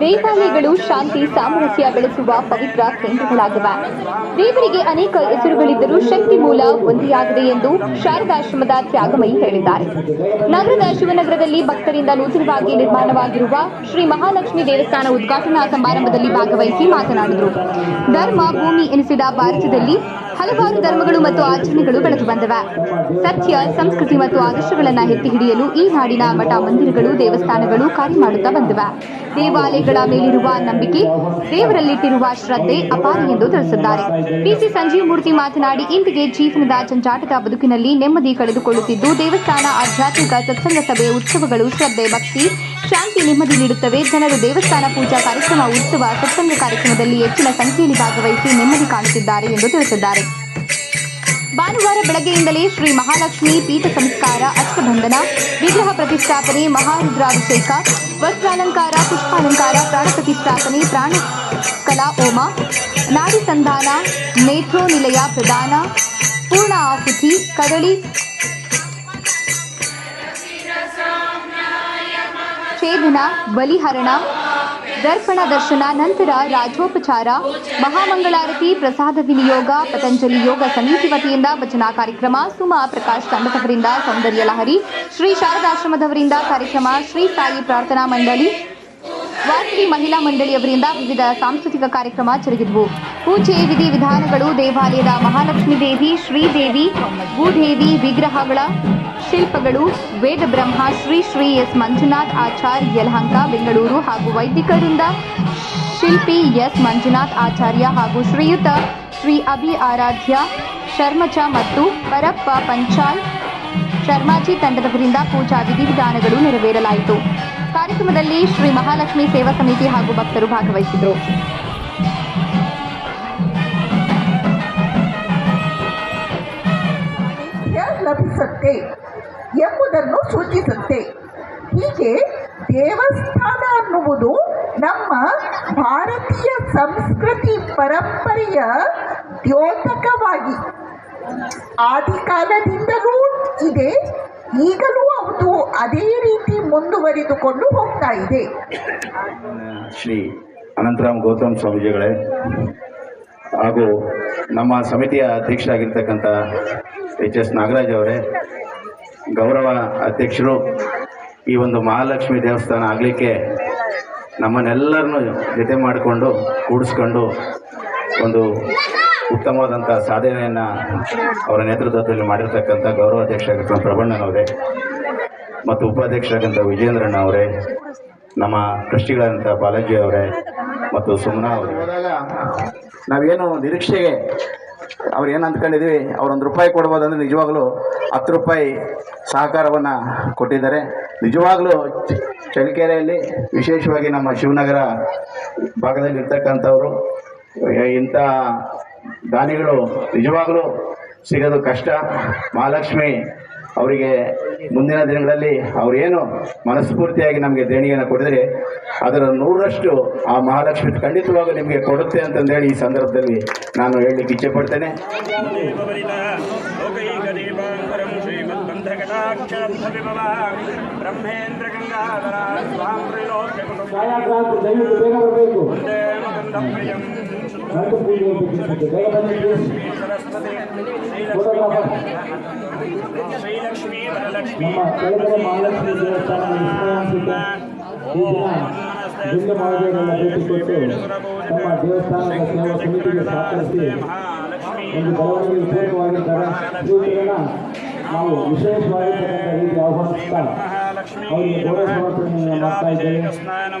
ದೇವಾಲಯಗಳು ಶಾಂತಿ ಸಾಮರಸ್ಯ ಬೆಳೆಸುವ ಪವಿತ್ರ ಕೇಂದ್ರಗಳಾಗಿವೆ. ದೇವರಿಗೆ ಅನೇಕ ಹೆಸರುಗಳಿದ್ದರೂ ಶಕ್ತಿ ಮೂಲ ಒಂದೇ ಎಂದು ಶಾರದಾಶ್ರಮದ ತ್ಯಾಗಮಯಿ ಹೇಳಿದ್ದಾರೆ. ನಗರದ ಶಿವನಗರದಲ್ಲಿ ಭಕ್ತರಿಂದ ನೂತನವಾಗಿ ನಿರ್ಮಾಣವಾಗಿರುವ ಶ್ರೀ ಮಹಾಲಕ್ಷ್ಮಿ ದೇವಸ್ಥಾನ ಉದ್ಘಾಟನಾ ಸಮಾರಂಭದಲ್ಲಿ ಭಾಗವಹಿಸಿ ಮಾತನಾಡಿದರು. ಧರ್ಮ, ಭೂಮಿ ಎನಿಸಿದ ಭಾರತದಲ್ಲಿ ಹಲವಾರು ಧರ್ಮಗಳು ಮತ್ತು ಆಚರಣೆಗಳು ಬೆಳೆದು ಬಂದಿವೆ. ಸತ್ಯ, ಸಂಸ್ಕೃತಿ ಮತ್ತು ಆದರ್ಶಗಳನ್ನು ಎತ್ತಿ ಹಿಡಿಯಲು ಈ ನಾಡಿನ ಮಠ ಮಂದಿರಗಳು, ದೇವಸ್ಥಾನಗಳು ಕಾರ್ಯ ಮಾಡುತ್ತಾ ಬಂದಿವೆ. ದೇವಾಲಯಗಳ ಮೇಲಿರುವ ನಂಬಿಕೆ, ದೇವರಲ್ಲಿಟ್ಟಿರುವ ಶ್ರದ್ಧೆ ಅಪಾರ ಎಂದು ತಿಳಿಸಿದ್ದಾರೆ. ಪಿಸಿ ಸಂಜೀವ್ ಮೂರ್ತಿ ಮಾತನಾಡಿ, ಇಂದಿಗೆ ಜೀವನದ ಜಂಜಾಟದ ಬದುಕಿನಲ್ಲಿ ನೆಮ್ಮದಿ ಕಳೆದುಕೊಳ್ಳುತ್ತಿದ್ದು, ದೇವಸ್ಥಾನ, ಆಧ್ಯಾತ್ಮಿಕ ಸತ್ಸಂಗ ಸಭೆ ಉತ್ಸವಗಳು ಶ್ರದ್ಧೆ, ಭಕ್ತಿ ಶಾಂತಿ ನೆಮ್ಮದಿ ನೀಡುತ್ತವೆ. ಜನರು ದೇವಸ್ಥಾನ ಪೂಜಾ ಕಾರ್ಯಕ್ರಮ ಉತ್ಸವ ಸತ್ಸಂಗ ಕಾರ್ಯಕ್ರಮದಲ್ಲಿ ಹೆಚ್ಚಿನ ಸಂಖ್ಯೆಯಲ್ಲಿ ಭಾಗವಹಿಸಿ ನೆಮ್ಮದಿ ಕಾಣುತ್ತಿದ್ದಾರೆ ಎಂದು ತಿಳಿಸಿದ್ದಾರೆ. ಭಾನುವಾರ ಬೆಳಗ್ಗೆಯಿಂದಲೇ ಶ್ರೀ ಮಹಾಲಕ್ಷ್ಮಿ ಪೀಠ ಸಂಸ್ಕಾರ ಅಷ್ಟಬಂಧನ ವಿಗ್ರಹ ಪ್ರತಿಷ್ಠಾಪನೆ, ಮಹಾರುದ್ರಾಭಿಷೇಕ, ವಸ್ತ್ರಾಲಂಕಾರ, ಪುಷ್ಪಾಲಂಕಾರ, ಪ್ರಾಣ ಪ್ರತಿಷ್ಠಾಪನೆ, ಪ್ರಾಣ ಕಲಾ ಹೋಮ, ನಾಡಿ ಸಂಧಾನ ನೇತ್ರೋ ನಿಲಯ ಪ್ರದಾನ, ಪೂರ್ಣ ಆಹುತಿ, ಕದಳಿ ಛೇದನ ಬಲಿಹರಣ, ದರ್ಪಣ ದರ್ಶನ, ನಂತರ ರಾಜೋಪಚಾರ ಮಹಾಮಂಗಳಾರತಿ, ಪ್ರಸಾದ ವಿನಿಯೋಗ, ಪತಂಜಲಿ ಯೋಗ ಸಮಿತಿ ವತಿಯಿಂದ ಭಜನಾ ಕಾರ್ಯಕ್ರಮ, ಸುಮಾ ಪ್ರಕಾಶ್ ತಂಡದವರಿಂದ ಸೌಂದರ್ಯ ಲಹರಿ, ಶ್ರೀ ಶಾರದಾಶ್ರಮದವರಿಂದ ಕಾರ್ಯಕ್ರಮ, ಶ್ರೀ ಸಾಯಿ ಪ್ರಾರ್ಥನಾ ಮಂಡಳಿ ವಾಸವಿ ಮಹಿಳಾ ಮಂಡಳಿಯವರಿಂದ ವಿವಿಧ ಸಾಂಸ್ಕೃತಿಕ ಕಾರ್ಯಕ್ರಮ ಜರುಗಿದವು. ಪೂಜೆ ವಿಧಿ ವಿಧಾನಗಳು ದೇವಾಲಯದ ಮಹಾಲಕ್ಷ್ಮೀ ದೇವಿ ಶ್ರೀದೇವಿ ಭೂದೇವಿ, ವಿಗ್ರಹಗಳ ಶಿಲ್ಪಗಳು, ವೇದಬ್ರಹ್ಮ, ಶ್ರೀ ಶ್ರೀ ಎಸ್. ಮಂಜುನಾಥ್ ಆಚಾರ್ ಯಲಹಂಕ ಬೆಂಗಳೂರು ಹಾಗೂ ವೈದಿಕರಿಂದ ಶಿಲ್ಪಿ ಎಸ್. ಮಂಜುನಾಥ್, ಆಚಾರ್ಯ ಹಾಗೂ ಶ್ರೀಯುತ ಶ್ರೀ ಅಭಿ ಆರಾಧ್ಯ ಶರ್ಮಚ ಮತ್ತು ಪರಪ್ಪ ಪಂಚಾಲ್, ಶರ್ಮಾಜಿ ತಂಡದವರಿಂದ ಪೂಜಾ ವಿಧಿವಿಧಾನಗಳು ನೆರವೇರಲಾಯಿತು. ಕಾರ್ಯಕ್ರಮದಲ್ಲಿ ಶ್ರೀ ಮಹಾಲಕ್ಷ್ಮಿ ಸೇವಾ ಸಮಿತಿ ಹಾಗೂ ಭಕ್ತರು ಭಾಗವಹಿಸಿದರು. ಲಭಿಸುತ್ತೆ. ಎಂಬುದನ್ನು ಸೂಚಿಸುತ್ತೆ. ಹೀಗೆ ದೇವಸ್ಥಾನ ಅನ್ನುವುದು ನಮ್ಮ ಭಾರತೀಯ ಸಂಸ್ಕೃತಿ ಪರಂಪರೆಯ ದ್ಯೋತಕವಾಗಿ. ಆದಿಕಾಲದಿಂದಲೂ ಇದೆ, ಈಗಲೂ ಅದು ಅದೇ ರೀತಿ ಮುಂದುವರಿದುಕೊಂಡು ಹೋಗ್ತಾ ಇದೆ. ಶ್ರೀ ಅನಂತರಾಮ್ ಗೌತಮ್ ಸ್ವಾಮೀಜಿಗಳೇ, ಹಾಗೂ ನಮ್ಮ ಸಮಿತಿಯ ಅಧ್ಯಕ್ಷರಾಗಿರ್ತಕ್ಕಂಥ ಎಚ್ ಎಸ್ ನಾಗರಾಜ್ ಅವರೇ ಗೌರವ ಅಧ್ಯಕ್ಷರು, ಈ ಒಂದು ಮಹಾಲಕ್ಷ್ಮಿ ದೇವಸ್ಥಾನ ಆಗಲಿಕ್ಕೆ ನಮ್ಮನ್ನೆಲ್ಲರನ್ನು ಜೊತೆ ಮಾಡಿಕೊಂಡು, ಕೂಡಿಸ್ಕೊಂಡು ಒಂದು ಉತ್ತಮವಾದಂಥ ಸಾಧನೆಯನ್ನು ಅವರ ನೇತೃತ್ವದಲ್ಲಿ ಮಾಡಿರ್ತಕ್ಕಂಥ ಗೌರವ ಅಧ್ಯಕ್ಷರಾಗಿರ್ತಕ್ಕಂಥ ಪ್ರಬಣ್ಣನವರೇ ಮತ್ತು ಉಪಾಧ್ಯಕ್ಷರಾದಂಥ ವಿಜೇಂದ್ರಣ್ಣ ಅವರೇ, ನಮ್ಮ ಟ್ರಸ್ಟಿಗಳಾದಂಥ ಬಾಲಾಜಿ ಅವರೇ, ಮತ್ತು ಸುಮ್ನಾ ಅವರೇ. ನಾವೇನು ನಿರೀಕ್ಷೆಗೆ ಅವ್ರು ಏನು ಅಂದ್ಕೊಂಡಿದ್ದೀವಿ ಅವ್ರು ಒಂದು ರೂಪಾಯಿ ಕೊಡ್ಬೋದಂದ್ರೆ ನಿಜವಾಗ್ಲೂ ಹತ್ತು ರೂಪಾಯಿ ಸಹಕಾರವನ್ನು ಕೊಟ್ಟಿದ್ದಾರೆ. ನಿಜವಾಗ್ಲೂ ಚಳ್ಳಕೆರೆಯಲ್ಲಿ ವಿಶೇಷವಾಗಿ ನಮ್ಮ ಶಿವನಗರ ಭಾಗದಲ್ಲಿ ಇರ್ತಕ್ಕಂಥವ್ರು ಇಂಥ ದಾನಿಗಳು ನಿಜವಾಗ್ಲೂ ಸಿಗೋದು ಕಷ್ಟ. ಮಹಾಲಕ್ಷ್ಮಿ ಅವರಿಗೆ ಮುಂದಿನ ದಿನಗಳಲ್ಲಿ ಅವರೇನು ಮನಸ್ಫೂರ್ತಿಯಾಗಿ ನಮಗೆ ದೇಣಿಗೆಯನ್ನು ಕೊಡಿದರೆ ಅದರ ನೂರರಷ್ಟು ಆ ಮಹಾಲಕ್ಷ್ಮಿ ಖಂಡಿತವಾಗೂ ನಿಮಗೆ ಕೊಡುತ್ತೆ ಅಂತಂದೇಳಿ ಈ ಸಂದರ್ಭದಲ್ಲಿ ನಾನು ಹೇಳಲಿಕ್ಕೆ ಇಚ್ಛೆ ಪಡ್ತೇನೆ ಶ್ರೀಲಕ್ಷ್ಮೀ ವರಲಕ್ಷ್ಮೀ ಮಹಾಲಕ್ಷ್ಮಿ ದೇವಸ್ಥಾನ ಈ ದಿನ ಲಿಂಗ ಮಹಾದೇವರನ್ನ ಭೇಟಿ ಕೊಟ್ಟು ನಮ್ಮ ದೇವಸ್ಥಾನದ ಕೆಲವು ಸಮಿತಿಗೆ ಸಹಕರಿಸಿ ಒಂದು ಗೌರವಕ್ಕೆ ಉಪಯೋಗವಾಗಿದ್ದಾರೆ ನಾವು ವಿಶೇಷವಾಗಿ ರೀತಿ ಆಹ್ವಾನಿಸ್ತಾ ಅವರಿಗೆ ಗೌರವ ಸಮರ್ಪಣೆಯನ್ನು ಮಾಡ್ತಾ ಇದ್ದೇವೆ. ಸ್ನಾನ